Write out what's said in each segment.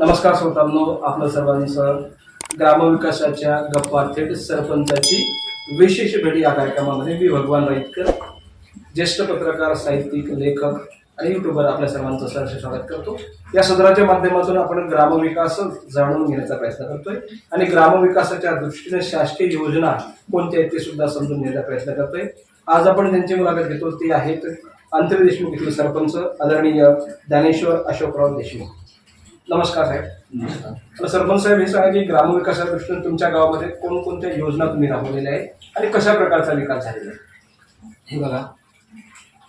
नमस्कार श्रोतांनो आपलं सर ग्रामविकासाच्या गप्पा थेट सरपंचाची विशेष भेटी या कार्यक्रमामध्ये मी भगवान राईतकर ज्येष्ठ पत्रकार साहित्यिक लेखक आणि युट्यूबर आपल्या सर्वांचं सहर्ष स्वागत करतो. या सदराच्या माध्यमातून आपण ग्रामविकास जाणून घेण्याचा प्रयत्न करतोय आणि ग्रामविकासाच्या दृष्टीने शासकीय योजना कोणत्या आहेत ते सुद्धा समजून घेण्याचा प्रयत्न करतोय. आज आपण ज्यांची मुलाखत घेतो ते आहेत अंतरी येथील सरपंच आदरणीय ज्ञानेश्वर अशोकराव देशमुख. नमस्कार साहेब. मला सरपंच साहेब हे सांगा की ग्रामविकासाच्या दृष्टीने तुमच्या गावामध्ये कोणकोणत्या योजना तुम्ही राबवलेल्या आहेत आणि कशा प्रकारचा विकास झालेला आहे? हे बघा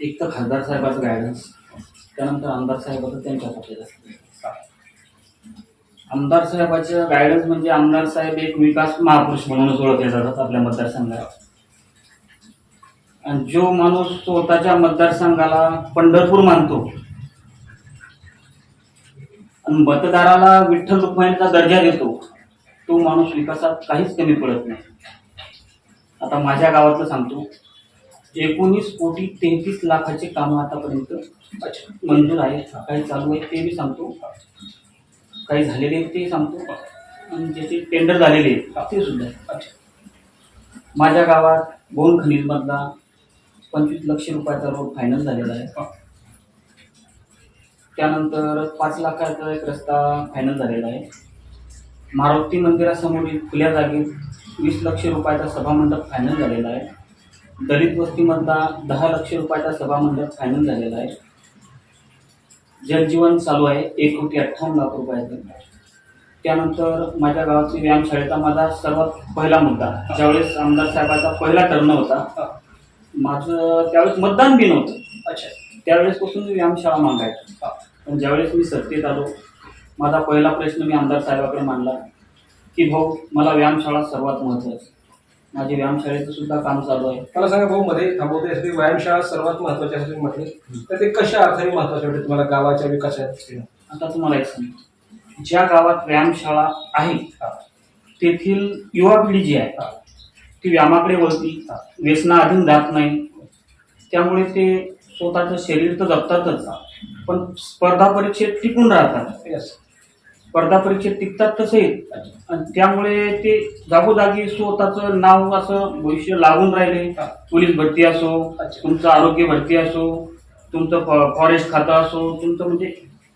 एक तर खासदार साहेबाचं गायडन्स त्यानंतर आमदार साहेबाचं त्यांच्या हातात असतं. आमदार साहेबाचं गायडन्स म्हणजे आमदार साहेब एक विकास महापुरुष म्हणूनच ओळखले जातात आपल्या मतदारसंघात. आणि जो माणूस स्वतःच्या मतदारसंघाला पंढरपूर मानतो मतदाराला विठ्ठल रुक्मिणीचा दर्जा देतो. तो माणूस विकासात काहीच कमी पडत नाही. आता माझ्या गावातलं सांगतो. एकोणीस कोटी तेहतीस लाखाचे कामं आतापर्यंत अच्छा मंजूर आहे काही चालू आहे ते बी सांगतो. काही झालेले आहेत ते सांगतो. आणि ज्याचे टेंडर झालेले आहेत ते सुद्धा अच्छा माझ्या गावात गोल खनिजमधला पंचवीस लक्ष रुपयाचा रोड फायनल झालेला आहे. त्यानंतर पाच लाखाचा एक रस्ता फायनल झालेला आहे. मारुती मंदिरासमोरील खुल्या जागेत वीस लक्ष रुपयाचा सभामंडप फायनल झालेला आहे. दलित वस्तीमधला दहा लक्ष रुपयाचा सभामंडप फायनल झालेला आहे. जलजीवन चालू आहे. एक कोटी अठ्ठावन्न लाख रुपयाचं. त्यानंतर माझ्या गावातली व्यायामशाळेचा माझा सर्वात पहिला मुद्दा ज्यावेळेस आमदार साहेबाचा पहिला टर्न होता. माझं त्यावेळेस मतदान बी नव्हतं. अच्छा. त्यावेळेसपासून व्यायामशाळा मागायचो. पण ज्यावेळेस मी सत्तेत आलो माझा पहिला प्रश्न मी आमदार साहेबाकडे मांडला की भाऊ मला व्यायामशाळा सर्वात महत्त्वाची माझी व्यायामशाळेचं सुद्धा काम चालू आहे. मला सांगा भाऊ मध्ये थांबवते व्यायामशाळा सर्वात महत्वाची असं म्हटले. तर ते कशा अर्थाने महत्त्वाचे वाटते तुम्हाला? गावाच्या विकासाच्या आता तुम्हाला एक सांगतो. ज्या गावात व्यायामशाळा आहे. तेथील युवा पिढी जी आहे. ती व्यायामाकडे वळती हा. व्यसनाधीन जात नाही. त्यामुळे ते स्वतःचं शरीर तर जपतातच. पण स्पर्धा परीक्षेत टिकून राहतात Yes. स्पर्धा परीक्षेत टिकतात तसे. आणि त्यामुळे ते जागोजागी स्वतःचं नाव असं भविष्य लागून राहिले. पोलीस भरती असो. तुमचं आरोग्य भरती असो तुमचं फॉरेस्ट खातं असो तुमचं म्हणजे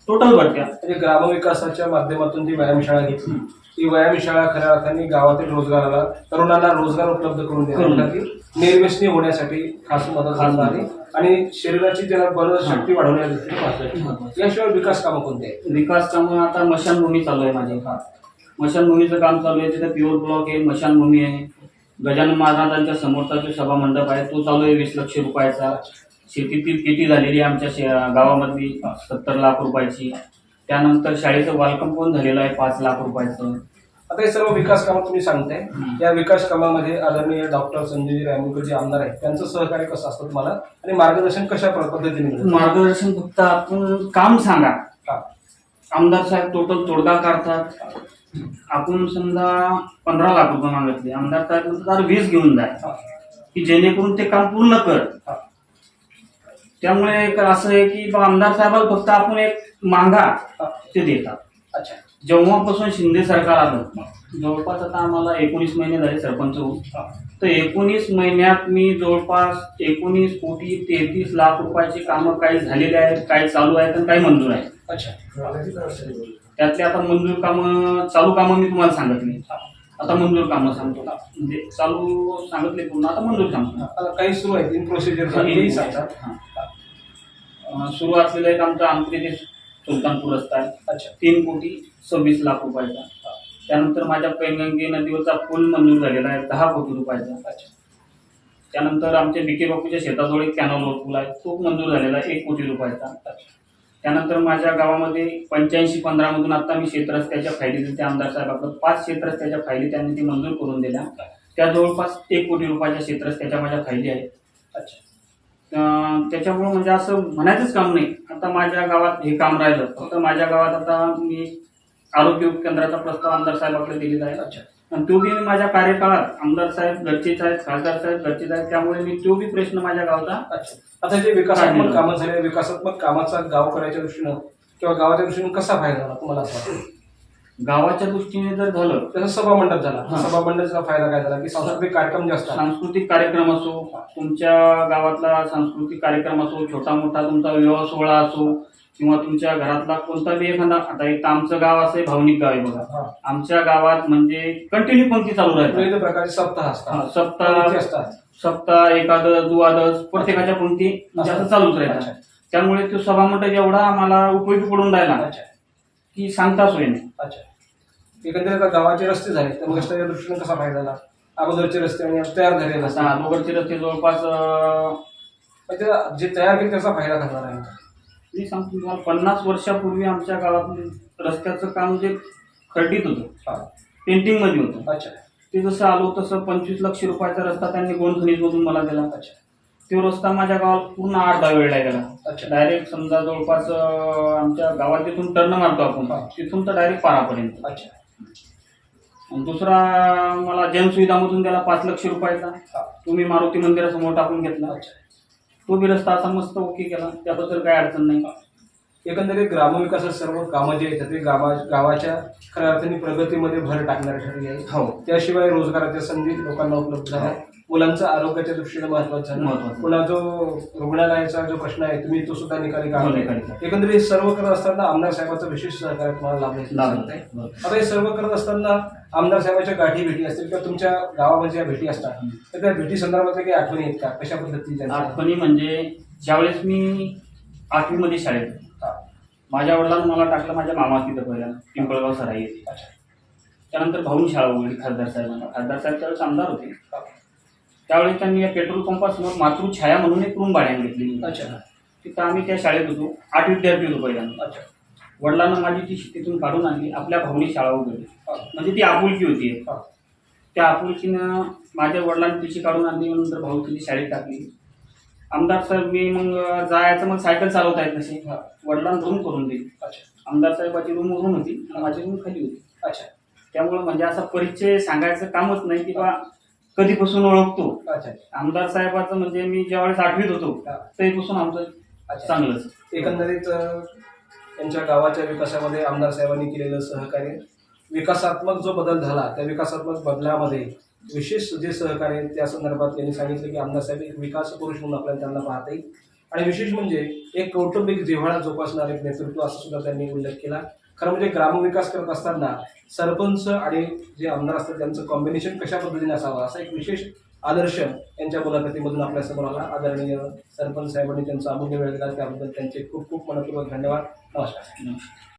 टोटल भरत्या म्हणजे ग्रामविकासाच्या माध्यमातून जी व्यायामशाळा घेतली ती व्यायामशाळा खऱ्या अर्थाने गावातील रोजगाराला तरुणांना रोजगार उपलब्ध करून. देण्यासाठी निर्व्यसनी होण्यासाठी खास मदत आहे आणि शरीराची बल हा. शक्ती वाढवण्या दृष्टीने महत्वाची महत्वाची. याशिवाय विकास कामं कोणते आहेत? विकास कामं आता मशानभूमी चालू आहे माझे. मशानभूमीचं काम चालू आहे. तिथे प्युअर ब्लॉक आहे मशानभूमी आहे. गजानन महाराजांच्या समोरचा जो सभा मंडप आहे. तो चालू आहे वीस लक्ष रुपयाचा. शेतीतील किती झालेली आहे आमच्या शे गावामधली? सत्तर लाख रुपयाची. त्यानंतर शाळेचं बालकंपाऊंड झालेलं आहे पाच लाख रुपयाचं. आता हे सर्व विकास कामं तुम्ही सांगताय. या विकास कामामध्ये आदरणीय डॉक्टर संजय रायमुकर जे आमदार आहेत त्यांचं सहकार्य कसं असतं तुम्हाला आणि मार्गदर्शन कशा पद्धतीने मिळतं? मार्गदर्शन फक्त आपण काम सांगा हा. आमदार साहेब टोटल तोडगा काढतात आपण समजा पंधरा लाख रुपये मागितले आमदार साहेब म्हणतात "अरे वीस घेऊन जा हा. की जेणेकरून ते काम पूर्ण कर हा. त्यामुळे एक असं आहे की बा आमदार साहेबाला फक्त आपण एक मागा हा. ते देतात अच्छा जेव्हापासून शिंदे सरकार आलं जवळपास आता आम्हाला एकोणीस महिने झाले सरपंच होऊन. तर एकोणीस महिन्यात मी जवळपास एकोणीस कोटी तेहतीस लाख रुपयाची कामं काही झालेली आहेत काही चालू आहेत आणि काही मंजूर आहेत. अच्छा. त्यातले आता मंजूर कामं चालू कामं मी तुम्हाला सांगितली आता मंजूर कामं सांगतो. म्हणजे चालू सांगितले पूर्ण आता मंजूर सांगतो. आता काही सुरू इन प्रोसिजर सुरू असलेलं एक आमचं आमचे सुलतानपूर रस्ता आहे अच्छा तीन कोटी सव्वीस लाख रुपयाचा. त्यानंतर माझ्या पैनगंगे नदीवरचा पूल मंजूर झालेला आहे दहा कोटी रुपयाचा. अच्छा. त्यानंतर आमच्या बिके बापूच्या शेताजवळ एक कॅनॉल पूल आहे तो मंजूर झालेला आहे एक कोटी रुपयाचा. त्यानंतर माझ्या गावामध्ये पंच्याऐंशी पंधरामधून आता मी शेतरस्त्याच्या फायली दिल्या आमदार साहेबाकडं. पाच शेतरस्त्याच्या फायली त्यांनी ती मंजूर करून दिल्या. त्या जवळपास एक कोटी रुपयाच्या शेतरस्त्याच्या माझ्या फायली आहेत. अच्छा. त्याच्यामुळं म्हणजे असं म्हणायचंच काम नाही. आता माझ्या गावात हे काम राहिलं. फक्त माझ्या गावात आता मी आरोग्य उपकेंद्राचा प्रस्ताव आमदार साहेबाकडे दिलेला आहे. अच्छा. आणि तो बी मी माझ्या कार्यकाळात आमदार साहेब गरजेच आहेत खासदार साहेब गरजेच आहेत त्यामुळे मी तो बी प्रश्न माझ्या गावचा अच्छा. आता जे विकासात्मक. कामं झाले विकासात्मक कामाचा गाव करायच्या दृष्टीनं किंवा गावाच्या दृष्टीनं कसा फायदा झाला तुम्हाला असं वाटतं? गावाच्या दृष्टीने जर झालं जसं सभा मंडप झाला. हा. सभा मंडपचा फायदा काय झाला? की सांस्कृतिक कार्यक्रम जे असतात सांस्कृतिक कार्यक्रम असो तुमच्या गावातला सांस्कृतिक कार्यक्रम असो छोटा मोठा तुमचा विवाह सोहळा असो किंवा तुमच्या घरातला कोणता बी एखादा आता एक आमचं गाव असं आहे, भावनिक गाव आहे बघा. आमच्या गावात म्हणजे कंटिन्यू पंक्ती चालू राहतात? विविध प्रकारचे सप्ताह हा, असतात सप्ताह पंक्ती असतात? सप्ताह एकादश दुवादश प्रत्येकाच्या पंक्ती असं चालूच अच्छा. राहतात त्यामुळे तो सभामंडप एवढा आम्हाला उपयोगी पडून राहिला. अच्छा. की सांगता सोय नाही अच्छा. एकंदरीत आता गावाचे रस्ते झाले तर मग रस्त्याच्या दृष्टीने कसा फायदा झाला अगोदरचे रस्ते आणि तयार झालेले रस्ते. आता अगोदरचे रस्ते जवळपास अं, म्हणजे जे तयार केले त्याचा फायदा करणार आहे. मी सांगतो तुम्हाला पन्नास वर्षापूर्वी आमच्या गावात रस्त्याचं काम जे खड्डीत होतं हा. पेंटिंगमध्ये होतं. अच्छा. ते जसं आलो तसं पंचवीस लक्ष रुपयाचा रस्ता त्यांनी गोंड खनिजमधून मला दिला. अच्छा. तो रस्ता माझ्या गावात पूर्ण आठ दहा वेळेला गेला अच्छा. डायरेक्ट समजा जवळपास अं, आमच्या गावात जिथून टर्न मारतो आपण हा. तिथून तर डायरेक्ट पारापर्यंत. अच्छा. आणि दुसरा मला जनसुविधामधून दिला पाच लक्ष रुपयाचा हा. तो मी मारुती मंदिरासमोर टाकून घेतला. अच्छा. तो बी रस्ता असा मस्त ओके केला त्याबद्दल काही अडचण नाही. एकंदरीत ग्रामविकासात सर्व कामं जे आहेत ते गावा गावाच्या खऱ्या अर्थाने प्रगतीमध्ये भर टाकणारे ठरली आहे हो. त्याशिवाय रोजगाराच्या संधी लोकांना उपलब्ध झाल्या मुलांचं आरोग्याच्या दृष्टीने महत्वाचं झालं महत्त्वाचं. पुन्हा जो रुग्णालयाचा जो प्रश्न आहे तुम्ही तो सुद्धा निकाली हो, निकाली काढला काढला. एकंदरीत सर्व करत असताना आमदार साहेबांचं विशेष सहकार्य तुम्हाला लाभलं लाभलं. आता हे सर्व करत असताना आमदार साहेबांच्या गाठी भेटी असतील किंवा तुमच्या गावामध्ये ज्या भेटी असतात तर त्या भेटी संदर्भात काही आठवणी आहेत का? कशा पद्धतीच्या आठवणी म्हणजे ज्यावेळेस मी आठवीमध्ये शाळेत होतो, हा. माझ्या वडिलांनी मला टाकलं माझ्या मामा तिथं पहिला पिंपळगाव सराई. येथे अच्छा. त्यानंतर भाऊन शाळा उघडली खासदार साहेबांना. खासदार साहेब त्यावेळेस आमदार होते. हा. त्यावेळी त्यांनी या पेट्रोल पंपासमोर मातृछाया म्हणून एक रूम भाड्याने घेतली अच्छा. तिथं आम्ही त्या शाळेत होतो. आठ विद्यार्थी होतो पहिल्यांदा. अच्छा. वडिलांना माझी ती तिथून काढून आणली. आपल्या भाऊनी शाळा उघडली. म्हणजे ती आपुलकी होती. त्या आपुलकीनं माझ्या वडिलांनी तिची काढून आणली. नंतर भाऊ तिची शाळेत टाकली. आमदार साहेब मी मग जायचं मग सायकल चालवता येत नसे. हा. वडिलांना रूम करून दिली. अच्छा. आमदार साहेबाची रूम वरून होती. आणि माझी रूम खाली होती. अच्छा. त्यामुळे म्हणजे असा परिचय सांगायचं कामच नाही की बा कधीपासून ओळखतो? अच्छा आमदार साहेबाचं म्हणजे मी ज्यावेळेस आठवीत होतो हा. तेव्हापासून आमचं अच्छा. चांगलंच. एकंदरीत अ, त्यांच्या गावाच्या विकासामध्ये आमदार साहेबांनी केलेलं सहकार्य विकासात्मक जो बदल झाला त्या विकासात्मक बदलामध्ये विशेष जे सहकार्य आहे, त्या संदर्भात त्यांनी सांगितलं की आमदार साहेब एक विकास पुरुष म्हणून आपल्याला त्यांना पाहता येईल. आणि विशेष म्हणजे एक कौटुंबिक जिव्हाळा जोपासणारे एक नेतृत्व असं सुद्धा त्यांनी उल्लेख केला. खरं म्हणजे ग्रामविकास करत असताना सरपंच आणि जे आमदार असतात त्यांचं कॉम्बिनेशन कशा पद्धतीने असावं? असा एक विशेष आदर्श यांच्या मुलाखतीमधून आपल्यासमोर आला. आदरणीय सरपंच साहेबांनी त्यांचा अमूल्य वेळ दिला. त्याबद्दल त्यांचे खूप खूप मनपूर्वक धन्यवाद. नमस्कार. नमस्कार.